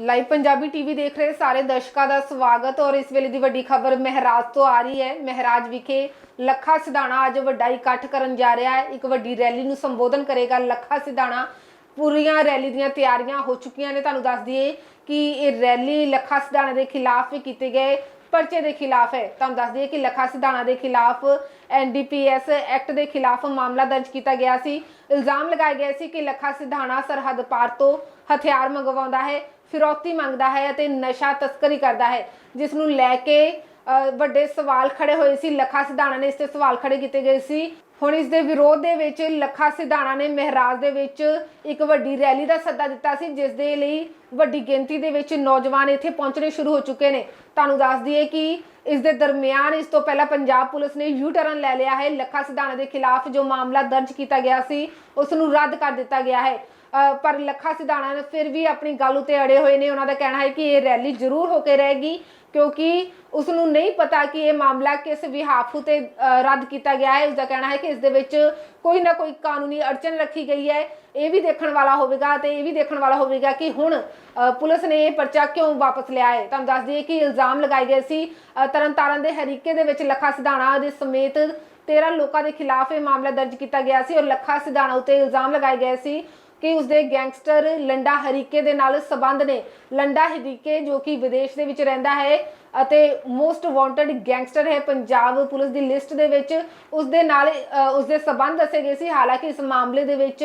Live Punjabi TV ਦੇਖ ਰਹੇ ਸਾਰੇ ਦਰਸ਼ਕਾਂ ਦਾ ਸਵਾਗਤ ਔਰ ਇਸ ਵੇਲੇ ਦੀ ਵੱਡੀ ਖਬਰ ਮਹਿਰਾਜ ਤੋਂ ਆ ਰਹੀ ਹੈ। ਮਹਿਰਾਜ ਵਿਖੇ ਲੱਖਾ ਸਿਧਾਣਾ ਅੱਜ ਵੱਡਾ ਇਕੱਠ ਕਰਨ ਜਾ ਰਿਹਾ ਹੈ। ਇੱਕ ਵੱਡੀ ਰੈਲੀ ਨੂੰ ਸੰਬੋਧਨ ਕਰੇਗਾ ਲੱਖਾ ਸਿਧਾਣਾ। ਪੂਰੀਆਂ ਰੈਲੀ ਦੀਆਂ ਤਿਆਰੀਆਂ ਹੋ ਚੁੱਕੀਆਂ ਨੇ। ਤੁਹਾਨੂੰ ਦੱਸ ਦਈਏ ਕਿ ਇਹ ਰੈਲੀ ਲੱਖਾ ਸਿਧਾਣਾ ਦੇ ਖਿਲਾਫ ਵੀ ਕੀਤੇ ਗਏ ਪਰਚੇ ਦੇ ਖਿਲਾਫ ਹੈ। ਤੁਹਾਨੂੰ ਦੱਸ ਦਈਏ ਕਿ ਲੱਖਾ ਸਿਧਾਣਾ ਦੇ ਖਿਲਾਫ ਐਨਡੀਪੀਐਸ ਐਕਟ ਦੇ ਖਿਲਾਫ ਮਾਮਲਾ ਦਰਜ ਕੀਤਾ ਗਿਆ ਸੀ। ਇਲਜ਼ਾਮ ਲਗਾਏ ਗਏ ਸੀ ਕਿ ਲੱਖਾ ਸਿਧਾਣਾ ਸਰਹੱਦ ਪਾਰ ਤੋਂ ਹਥਿਆਰ ਮੰਗਵਾਉਂਦਾ ਹੈ, ਫਿਰੌਤੀ ਮੰਗਦਾ ਹੈ ਅਤੇ ਨਸ਼ਾ ਤਸਕਰੀ ਕਰਦਾ ਹੈ, ਜਿਸ ਨੂੰ ਲੈ ਕੇ ਵੱਡੇ ਸਵਾਲ ਖੜੇ ਹੋਏ ਸੀ, ਲੱਖਾ ਸਿਧਾਣਾ ਨੇ ਇਸ ਤੇ ਸਵਾਲ ਖੜੇ ਕੀਤੇ ਗਏ ਸੀ। ਹੁਣ ਇਸ ਦੇ ਵਿਰੋਧ ਦੇ ਵਿੱਚ ਲੱਖਾ ਸਿਧਾਣਾ ਨੇ ਮਹਿਰਾਜ ਦੇ ਵਿੱਚ ਇੱਕ ਵੱਡੀ ਰੈਲੀ ਦਾ ਸੱਦਾ ਦਿੱਤਾ ਸੀ, ਜਿਸ ਦੇ ਲਈ ਵੱਡੀ ਗਿਣਤੀ ਦੇ ਵਿੱਚ ਨੌਜਵਾਨ ਇੱਥੇ ਪਹੁੰਚਣੇ ਸ਼ੁਰੂ ਹੋ ਚੁੱਕੇ ਨੇ। ਤੁਹਾਨੂੰ ਦੱਸ ਦਈਏ ਕਿ ਇਸ ਦੇ ਦਰਮਿਆਨ ਇਸ ਤੋਂ ਪਹਿਲਾਂ ਪੰਜਾਬ ਪੁਲਿਸ ਨੇ ਯੂ ਟਰਨ ਲੈ ਲਿਆ ਹੈ। ਲੱਖਾ ਸਿਧਾਣਾ ਦੇ ਖਿਲਾਫ ਜੋ ਮਾਮਲਾ ਦਰਜ ਕੀਤਾ ਗਿਆ ਸੀ, ਉਸ ਨੂੰ ਰੱਦ ਕਰ ਦਿੱਤਾ ਗਿਆ ਹੈ। ਪਰ ਲੱਖਾ ਸਿਧਾਣਾ ਨੇ ਫਿਰ ਵੀ ਆਪਣੀ ਗੱਲ ਉਤੇ ਅੜੇ ਹੋਏ ਨੇ। ਉਹਨਾਂ ਦਾ ਕਹਿਣਾ ਹੈ ਕਿ ਇਹ ਰੈਲੀ ਜ਼ਰੂਰ ਹੋ ਕੇ ਰਹੇਗੀ ਕਿਉਂਕਿ ਉਸ ਨੂੰ ਨਹੀਂ ਪਤਾ ਕਿ ਇਹ ਮਾਮਲਾ ਕਿਸ ਵਿਹਾਫ ਉਤੇ ਰੱਦ ਕੀਤਾ ਗਿਆ ਹੈ। ਉਸ ਦਾ ਕਹਿਣਾ ਹੈ ਕਿ ਇਸ ਦੇ ਵਿੱਚ ਕੋਈ ਨਾ ਕੋਈ ਕਾਨੂੰਨੀ ਅੜਚਨ ਰੱਖੀ ਗਈ ਹੈ। ਇਹ ਵੀ ਦੇਖਣ ਵਾਲਾ ਹੋਵੇਗਾ ਤੇ ਇਹ ਵੀ ਦੇਖਣ ਵਾਲਾ ਹੋਵੇਗਾ ਕਿ ਹੁਣ ਪੁਲਿਸ ਨੇ ਇਹ ਪਰਚਾ ਕਿਉਂ ਵਾਪਸ ਲਿਆ ਹੈ। ਤੁਹਾਨੂੰ ਦੱਸ ਦਈਏ ਕਿ ਇਲਜ਼ਾਮ ਲਗਾਏ ਗਏ ਸੀ ਅ, ਤਰਨਤਾਰਨ ਦੇ ਹਰੀਕੇ ਦੇ ਵਿੱਚ ਲੱਖਾ ਸਿਧਾਣਾ ਦੇ ਸਮੇਤ 13 ਲੋਕਾਂ ਦੇ ਖਿਲਾਫ ਇਹ ਮਾਮਲਾ ਦਰਜ ਕੀਤਾ ਗਿਆ ਸੀ ਔਰ ਲੱਖਾ ਸਿਧਾਣਾ ਉਤੇ ਇਲਜ਼ਾਮ ਲਗਾਏ ਗਏ ਸੀ। ਕਿ ਉਸਦੇ ਗੈਂਗਸਟਰ ਲੰਡਾ ਹਰੀਕੇ ਦੇ ਨਾਲ ਸਬੰਧ ਨੇ। ਲੰਡਾ ਹਰੀਕੇ ਜੋ ਕਿ ਵਿਦੇਸ਼ ਦੇ ਵਿੱਚ ਰਹਿੰਦਾ ਹੈ ਅਤੇ ਮੋਸਟ ਵਾਂਟਡ ਗੈਂਗਸਟਰ ਹੈ ਪੰਜਾਬ ਪੁਲਿਸ ਦੀ ਲਿਸਟ ਦੇ ਵਿੱਚ ਉਸਦੇ ਨਾਲ ਅ, ਉਸਦੇ ਸਬੰਧ ਦੱਸੇ ਗਏ ਸੀ। ਹਾਲਾਂਕਿ ਇਸ ਮਾਮਲੇ ਦੇ ਵਿੱਚ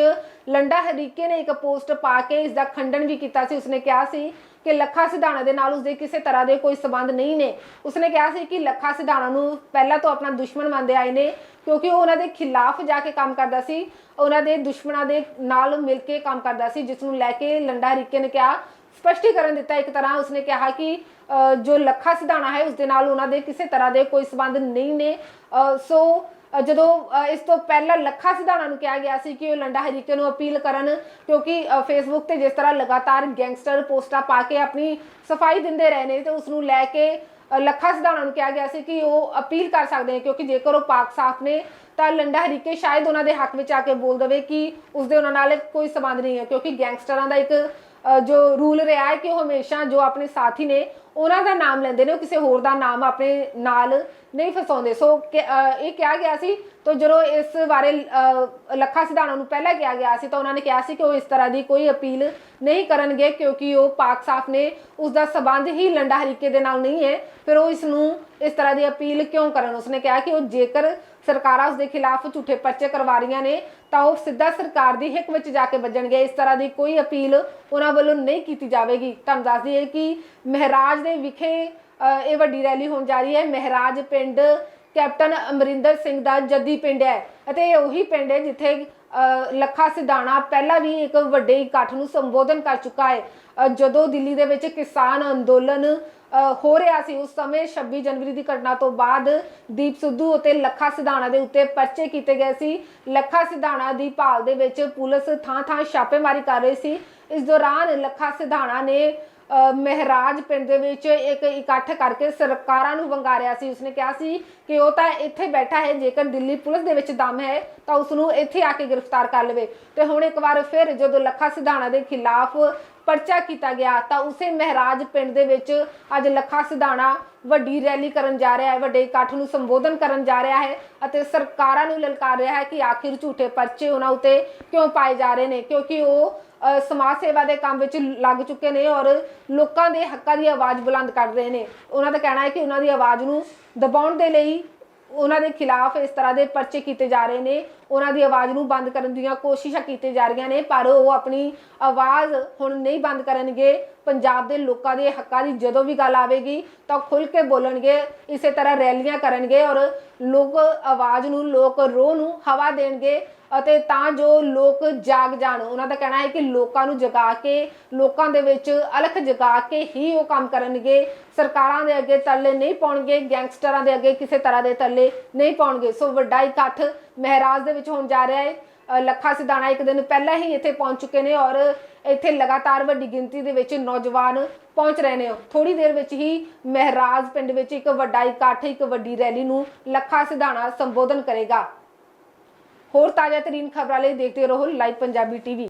ਲੰਡਾ ਹਰੀਕੇ ਨੇ ਇੱਕ ਪੋਸਟ ਪਾ ਕੇ ਇਸ ਦਾ ਖੰਡਨ ਵੀ ਕੀਤਾ ਸੀ ਉਸਨੇ ਕਿਹਾ ਸੀ ਕਿ ਲੱਖਾ ਸਿਧਾਣਾ ਦੇ ਨਾਲ ਉਸਦੇ ਕਿਸੇ ਤਰ੍ਹਾਂ ਦੇ ਕੋਈ ਸਬੰਧ ਨਹੀਂ ਨੇ। ਉਸਨੇ ਕਿਹਾ ਸੀ ਕਿ ਲੱਖਾ ਸਿਧਾਣਾ ਨੂੰ ਪਹਿਲਾਂ ਤੋਂ ਆਪਣਾ ਦੁਸ਼ਮਣ ਮੰਨਦੇ ਆਏ ਨੇ, ਕਿਉਂਕਿ ਉਹ ਉਹਨਾਂ ਦੇ ਖਿਲਾਫ ਜਾ ਕੇ ਕੰਮ ਕਰਦਾ ਸੀ, ਉਹਨਾਂ ਦੇ ਦੁਸ਼ਮਣਾਂ ਦੇ ਨਾਲ ਮਿਲ ਕੇ ਕੰਮ ਕਰਦਾ ਸੀ ਜਿਸ ਨੂੰ ਲੈ ਕੇ ਲੰਡਾ ਹਰੀਕੇ ਨੇ ਕਿਹਾ। ਸਪਸ਼ਟੀਕਰਨ ਦਿੱਤਾ ਇੱਕ ਤਰ੍ਹਾਂ ਉਸਨੇ ਕਿਹਾ ਕਿ ਜੋ ਲੱਖਾ ਸਿਧਾਣਾ ਹੈ ਉਸ ਦੇ ਨਾਲ ਉਹਨਾਂ ਦੇ ਕਿਸੇ ਤਰ੍ਹਾਂ ਦੇ ਕੋਈ ਸਬੰਧ ਨਹੀਂ ਨੇ। ਸੋ ਜਦੋਂ ਇਸ ਤੋਂ ਪਹਿਲਾਂ ਲੱਖਾ ਸਿਧਾਣਾ ਨੂੰ ਕਿਹਾ ਗਿਆ ਸੀ ਕਿ ਉਹ ਲੰਡਾ ਹਰੀਕੇ ਨੂੰ ਅਪੀਲ ਕਰਨ ਕਿਉਂਕਿ ਫੇਸਬੁੱਕ ਤੇ ਜਿਸ ਤਰ੍ਹਾਂ ਲਗਾਤਾਰ ਗੈਂਗਸਟਰ ਪੋਸਟਾਂ ਪਾ ਕੇ ਆਪਣੀ ਸਫ਼ਾਈ ਦਿੰਦੇ ਰਹੇ ਨੇ ਤੇ ਉਸ ਨੂੰ ਲੈ ਕੇ ਅ, ਲੱਖਾ ਸਿਧਾਣਾ ਨੂੰ ਕਿਹਾ ਗਿਆ ਸੀ ਕਿ ਉਹ ਅਪੀਲ ਕਰ ਸਕਦੇ ਨੇ ਕਿਉਂਕਿ ਜੇਕਰ ਉਹ ਪਾਕ ਸਾਫ਼ ਨੇ ਤਾਂ ਲੰਡਾ ਹਰੀਕੇ ਸ਼ਾਇਦ ਉਹਨਾਂ ਦੇ ਹੱਕ ਵਿੱਚ ਆ ਕੇ ਬੋਲ ਦੇਵੇ ਕਿ ਉਸਦੇ ਉਹਨਾਂ ਨਾਲ ਕੋਈ ਸਬੰਧ ਨਹੀਂ ਹੈ ਕਿਉਂਕਿ ਗੈਂਗਸਟਰਾਂ ਦਾ ਇੱਕ ਜੋ ਰੂਲ ਰਿਹਾ ਹੈ ਕਿ ਉਹ ਹਮੇਸ਼ਾ ਜੋ ਆਪਣੇ ਸਾਥੀ ਨੇ ਉਹਨਾਂ ਦਾ ਨਾਮ ਲੈਂਦੇ ਨੇ ਉਹ ਕਿਸੇ ਹੋਰ ਦਾ ਨਾਮ ਆਪਣੇ ਨਾਲ ਨਹੀਂ ਫਸਾਉਂਦੇ। ਸੋ ਕਿ- ਇਹ ਕਿਹਾ ਗਿਆ ਸੀ ਤਾਂ ਜਦੋਂ ਇਸ ਬਾਰੇ ਅ, ਲੱਖਾ ਸਿਧਾਣਾ ਨੂੰ ਪਹਿਲਾਂ ਕਿਹਾ ਗਿਆ ਸੀ ਤਾਂ ਉਹਨਾਂ ਨੇ ਕਿਹਾ ਸੀ ਕਿ ਉਹ ਇਸ ਤਰ੍ਹਾਂ ਦੀ ਕੋਈ ਅਪੀਲ ਨਹੀਂ ਕਰਨਗੇ ਕਿਉਂਕਿ ਉਹ ਪਾਕ ਸਾਫ਼ ਨੇ ਉਸ ਦਾ ਸਬੰਧ ਹੀ ਲੰਡਾ ਹਰੀਕੇ ਦੇ ਨਾਲ ਨਹੀਂ ਹੈ। ਫਿਰ ਉਹ ਇਸ ਨੂੰ ਇਸ ਤਰ੍ਹਾਂ ਦੀ ਅਪੀਲ ਕਿਉਂ ਕਰਨ? ਉਸਨੇ ਕਿਹਾ ਕਿ ਉਹ ਜੇਕਰ ਸਰਕਾਰਾਂ ਉਸ ਦੇ ਖਿਲਾਫ ਝੂਠੇ ਪਰਚੇ ਕਰਵਾ ਰਹੀਆਂ ਨੇ ਤਾਂ ਉਹ ਸਿੱਧਾ ਸਰਕਾਰ ਦੀ ਹਿੱਕ ਵਿੱਚ ਜਾ ਕੇ ਵੱਜਣਗੇ। ਇਸ ਤਰ੍ਹਾਂ ਦੀ ਕੋਈ ਅਪੀਲ ਉਹਨਾਂ ਵੱਲੋਂ ਨਹੀਂ ਕੀਤੀ ਜਾਵੇਗੀ। ਤੁਹਾਨੂੰ ਦੱਸ ਦਈਏ ਕਿ ਮਹਿਰਾਜ ਦੇ ਵਿਖੇ ਅ, ਇਹ ਵੱਡੀ ਰੈਲੀ ਹੋਣ ਜਾ ਰਹੀ ਹੈ। ਮਹਿਰਾਜ ਪਿੰਡ ਕੈਪਟਨ ਅਮਰਿੰਦਰ ਸਿੰਘ ਦਾ ਜੱਦੀ ਪਿੰਡ ਹੈ ਅਤੇ ਇਹ ਉਹੀ ਪਿੰਡ ਹੈ ਜਿੱਥੇ ਲੱਖਾ ਸਿਧਾਣਾ ਪਹਿਲਾਂ ਵੀ ਇੱਕ ਵੱਡੇ ਇਕੱਠ ਨੂੰ ਸੰਬੋਧਨ ਕਰ ਚੁੱਕਾ ਹੈ। ਜਦੋਂ ਦਿੱਲੀ ਦੇ ਵਿੱਚ ਕਿਸਾਨ ਅੰਦੋਲਨ ਅ, ਹੋ ਰਿਹਾ ਸੀ ਉਸ ਸਮੇਂ 26 ਜਨਵਰੀ ਦੀ ਘਟਨਾ ਤੋਂ ਬਾਅਦ ਦੀਪ ਸਿੱਧੂ ਅਤੇ ਲੱਖਾ ਸਿਧਾਣਾ ਦੇ ਉੱਤੇ ਪਰਚੇ ਕੀਤੇ ਗਏ ਸੀ। ਲੱਖਾ ਸਿਧਾਣਾ ਦੀ ਭਾਲ ਦੇ ਵਿੱਚ ਪੁਲਿਸ ਥਾਂ-ਥਾਂ ਛਾਪੇਮਾਰੀ ਕਰ ਰਹੀ ਸੀ। ਇਸ ਦੌਰਾਨ ਲੱਖਾ ਸਿਧਾਣਾ ਨੇ ਮਹਿਰਾਜ ਪਿੰਡ ਦੇ ਵਿੱਚ ਇੱਕ ਇਕੱਠ ਕਰਕੇ ਸਰਕਾਰਾਂ ਨੂੰ ਵੰਗਾਰਿਆ ਸੀ। ਉਸਨੇ ਕਿਹਾ ਸੀ ਕਿ ਉਹ ਤਾਂ ਇੱਥੇ ਬੈਠਾ ਹੈ, ਜੇਕਰ ਦਿੱਲੀ ਪੁਲਿਸ ਦੇ ਵਿੱਚ ਦਮ ਹੈ, ਤਾਂ ਉਸ ਨੂੰ ਇੱਥੇ ਆ ਕੇ ਗ੍ਰਿਫਤਾਰ ਕਰ ਲਵੇ। ਤੇ ਹੁਣ ਇੱਕ ਵਾਰ ਫਿਰ ਜਦੋਂ ਲੱਖਾ ਸਿਧਾਣਾ ਦੇ ਖਿਲਾਫ ਪਰਚਾ ਕੀਤਾ ਗਿਆ ਤਾਂ ਉਸੇ ਮਹਿਰਾਜ ਪਿੰਡ ਦੇ ਵਿੱਚ ਅੱਜ ਲੱਖਾ ਸਿਧਾਣਾ ਵੱਡੀ ਰੈਲੀ ਕਰਨ ਜਾ ਰਿਹਾ ਹੈ, ਵੱਡੇ ਇਕੱਠ ਨੂੰ ਸੰਬੋਧਨ ਕਰਨ ਜਾ ਰਿਹਾ ਹੈ ਅਤੇ ਸਰਕਾਰਾਂ ਨੂੰ ਲਲਕਾਰ ਰਿਹਾ ਹੈ ਕਿ ਆਖਿਰ ਝੂਠੇ ਪਰਚੇ ਉਹਨਾਂ ਉਤੇ ਕਿਉਂ ਪਾਏ ਜਾ ਰਹੇ ਨੇ, ਕਿਉਂਕਿ ਉਹ ਸਮਾਜ ਸੇਵਾ ਦੇ ਕੰਮ ਵਿੱਚ ਲੱਗ ਚੁੱਕੇ ਨੇ ਔਰ ਲੋਕਾਂ ਦੇ ਹੱਕਾਂ ਦੀ ਆਵਾਜ਼ ਬੁਲੰਦ ਕਰ ਰਹੇ ਨੇ। ਉਹਨਾਂ ਦਾ ਕਹਿਣਾ ਹੈ ਕਿ ਉਹਨਾਂ ਦੀ ਆਵਾਜ਼ ਨੂੰ ਦਬਾਉਣ ਦੇ ਲਈ ਉਹਨਾਂ ਦੇ ਖਿਲਾਫ ਇਸ ਤਰ੍ਹਾਂ ਦੇ ਪਰਚੇ ਕੀਤੇ ਜਾ ਰਹੇ ਨੇ ਉਹਨਾਂ ਦੀ ਆਵਾਜ਼ ਨੂੰ ਬੰਦ ਕਰਨ ਦੀਆਂ ਕੋਸ਼ਿਸ਼ਾਂ ਕੀਤੀਆਂ ਜਾ ਰਹੀਆਂ ਨੇ, ਪਰ ਉਹ ਆਪਣੀ ਆਵਾਜ਼ ਹੁਣ ਨਹੀਂ ਬੰਦ ਕਰਨਗੇ। ਪੰਜਾਬ ਦੇ ਲੋਕਾਂ ਦੇ ਹੱਕਾਂ ਦੀ ਜਦੋਂ ਵੀ ਗੱਲ ਆਵੇਗੀ ਤਾਂ ਖੁੱਲ ਕੇ ਬੋਲਣਗੇ, ਇਸੇ ਤਰ੍ਹਾਂ ਰੈਲੀਆਂ ਕਰਨਗੇ ਔਰ ਲੋਕ ਆਵਾਜ਼ ਨੂੰ, ਲੋਕ ਰੋਹ ਨੂੰ ਹਵਾ ਦੇਣਗੇ ਅਤੇ ਤਾਂ ਜੋ ਲੋਕ ਜਾਗ ਜਾਣ। ਉਹਨਾਂ ਦਾ ਕਹਿਣਾ ਹੈ ਕਿ ਲੋਕਾਂ ਨੂੰ ਜਗਾ ਕੇ, ਲੋਕਾਂ ਦੇ ਵਿੱਚ ਅਲਖ ਜਗਾ ਕੇ ਹੀ ਉਹ ਕੰਮ ਕਰਨਗੇ। ਸਰਕਾਰਾਂ ਦੇ ਅੱਗੇ ਤਰਲੇ ਨਹੀਂ ਪਾਉਣਗੇ, ਗੈਂਗਸਟਰਾਂ ਦੇ ਅੱਗੇ ਕਿਸੇ ਤਰ੍ਹਾਂ ਦੇ ਤਰਲੇ ਨਹੀਂ ਪਾਉਣਗੇ। ਸੋ ਵੱਡਾ ਇਕੱਠ ਮਹਿਰਾਜ ਦੇ ਵਿੱਚ ਹੋਣ ਜਾ ਰਿਹਾ ਹੈ ਲੱਖਾ ਸਿਧਾਣਾ ਇੱਕ ਦਿਨ ਪਹਿਲਾਂ ਹੀ ਇੱਥੇ ਪਹੁੰਚ ਚੁੱਕੇ ਨੇ ਔਰ ਇੱਥੇ ਲਗਾਤਾਰ ਵੱਡੀ ਗਿਣਤੀ ਦੇ ਵਿੱਚ ਨੌਜਵਾਨ ਪਹੁੰਚ ਰਹੇ ਨੇ। ਥੋੜੀ ਦੇਰ ਵਿੱਚ ਹੀ ਮਹਿਰਾਜ ਪਿੰਡ ਵਿੱਚ ਇੱਕ ਵੱਡਾ ਇਕੱਠ, ਇੱਕ ਵੱਡੀ ਰੈਲੀ ਨੂੰ ਲੱਖਾ ਸਿਧਾਣਾ ਸੰਬੋਧਨ ਕਰੇਗਾ। ਹੋਰ ਤਾਜ਼ਾ ਤਰੀਨ ਖਬਰਾਂ ਲਈ ਦੇਖਦੇ ਰਹੋ ਲਾਈਵ ਪੰਜਾਬੀ ਟੀਵੀ।